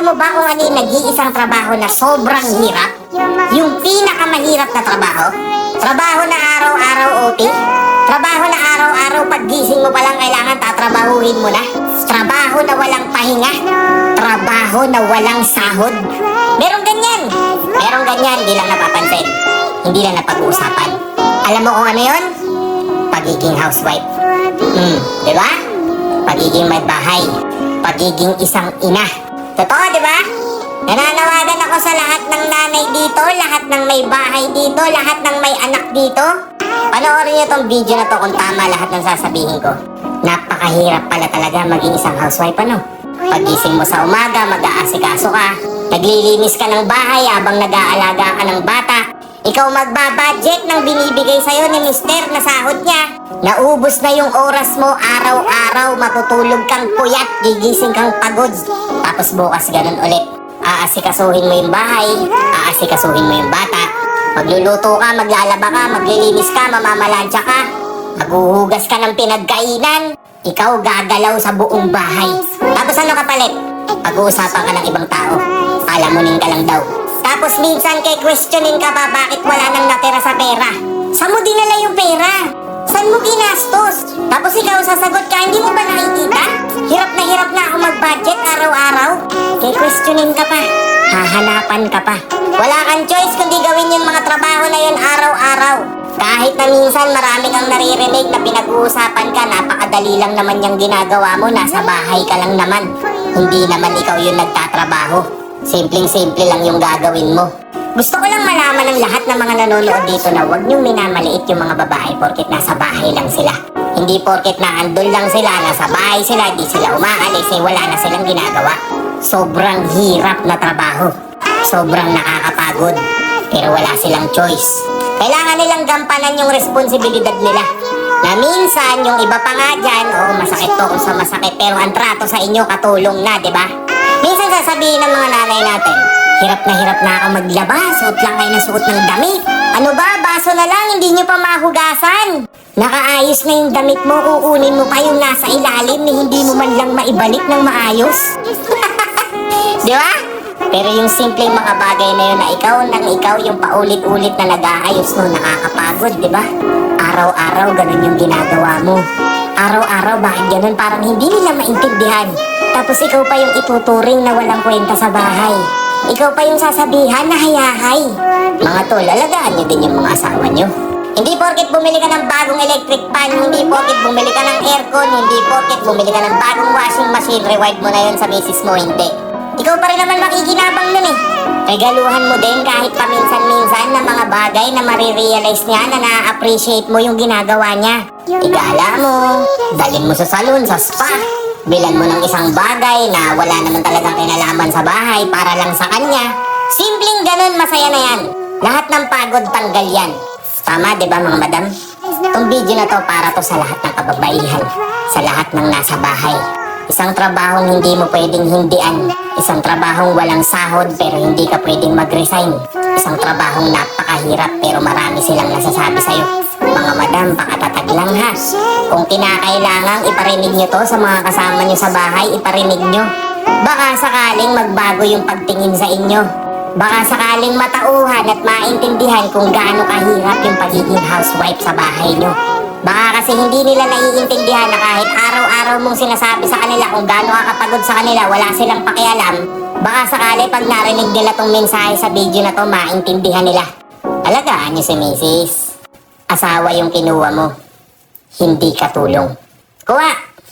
Alam mo ba kung ano yung nag-iisang trabaho na sobrang hirap? Yung pinakamahirap na trabaho? Trabaho na araw-araw OT? Trabaho na araw-araw paggising mo pa lang kailangan tatrabahuhin mo na? Trabaho na walang pahinga? Trabaho na walang sahod? Merong ganyan! Merong ganyan, hindi lang napapansin. Hindi lang napag-uusapan. Alam mo kung ano yon? Pagiging housewife. Hmm, di ba? Pagiging may bahay. Pagiging isang ina. Totoo, di ba? Nananawagan ako sa lahat ng nanay dito, lahat ng may bahay dito, lahat ng may anak dito. Panoorin niyo tong video na to kung tama lahat ng sasabihin ko. Napakahirap pala talaga maging isang housewife, ano? Pagising mo sa umaga, mag-aasikaso ka. Naglilinis ka ng bahay habang nag-aalaga ka ng bata. Ikaw magbabudget ng binibigay sa'yo ni mister na sahod niya. Naubos na yung oras mo araw-araw, matutulog kang puyat, gigising kang pagod. Tapos bukas ganun ulit. Aasikasuhin mo yung bahay, aasikasuhin mo yung bata. Magluluto ka, maglalaba ka, maglilinis ka, mamamalansya ka. Maghuhugas ka ng pinagkainan. Ikaw gagalaw sa buong bahay. Tapos ano kapalit? Pag-uusapan ka ng ibang tao. Palamunin ka lang daw. Tapos minsan kay questionin ka pa bakit wala nang natira sa pera. Saan mo dinala yung pera? Saan mo ginastos? Tapos ikaw sasagot ka, hindi mo ba nakikita? Hirap na hirap na ako mag-budget araw-araw. Kay questionin ka pa. Hahanapan ka pa. Wala kang choice kundi gawin yung mga trabaho na yun araw-araw. Kahit na minsan marami kang naririnig na pinag-uusapan ka, napakadali lang naman yung ginagawa mo, nasa bahay ka lang naman. Hindi naman ikaw yung nagtatrabaho. Simpleng-simple lang yung gagawin mo. Gusto ko lang malaman ng lahat ng mga nanonood dito na huwag niyong minamaliit yung mga babae porket nasa bahay lang sila. Hindi porket na andun lang sila, nasa bahay sila, di sila umaalis, eh wala na silang ginagawa. Sobrang hirap na trabaho. Sobrang nakakapagod. Pero wala silang choice. Kailangan nilang gampanan yung responsibilidad nila. Na minsan, yung iba pa nga dyan, oo, masakit to kung sa masakit, pero ang trato sa inyo katulong na, di ba? Minsan sasabihin ng mga nanay natin, hirap na hirap na ako maglaba, suot lang kayo na suot ng damit. Ano ba, baso na lang, hindi nyo pa mahugasan. Nakaayos na yung damit mo, kukunin mo pa yung nasa ilalim ni hindi mo man lang maibalik ng maayos. Di ba? Pero yung simpleng mga bagay na yun na ikaw nang ikaw yung paulit-ulit na nag-aayos no, nakakapagod, di ba? Araw-araw ganun yung ginagawa mo. Araw-araw bakit ganun parang hindi nila maintindihan. Tapos ikaw pa yung ituturing na walang kwenta sa bahay. Ikaw pa yung sasabihan na hayahay. Mga tol, alagaan nyo din yung mga asawa nyo. Hindi porket bumili ka ng bagong electric fan, hindi porket bumili ka ng aircon, hindi porket bumili ka ng bagong washing machine, reward mo na yun sa misis mo, hindi. Ikaw pa rin naman makikinabang nun eh. Regaluhan mo din kahit paminsan-minsan na mga bagay na marirealize niya na na-appreciate mo yung ginagawa niya. Igala mo, dalhin mo sa salon, sa spa. Bilan mo ng isang bagay na wala naman talagang kinalaman sa bahay para lang sa kanya. Simpleng ganun, masaya na yan. Lahat ng pagod tanggal yan. Tama, di ba mga madam? Itong video na to para to sa lahat ng kababaihan. Sa lahat ng nasa bahay. Isang trabahong hindi mo pwedeng hindian. Isang trabahong walang sahod pero hindi ka pwedeng mag-resign. Isang trabahong napakahirap pero marami silang nasasabi sa'yo. Mga madam, pakatatag lang ha. Kung kinakailangang iparinig nyo to sa mga kasama nyo sa bahay, iparinig nyo. Baka sakaling magbago yung pagtingin sa inyo. Baka sakaling matauhan at maintindihan kung gaano kahirap yung pagiging housewife sa bahay nyo. Baka kasi hindi nila naiintindihan na kahit araw-araw mong sinasabi sa kanila kung gaano ka kapagod sa kanila, wala silang pakialam. Baka sakali pag narinig nila tong mensahe sa video na to, maintindihan nila. Alagaan niyo si Mrs. Asawa yung kinuha mo. Hindi katulong. Kuha!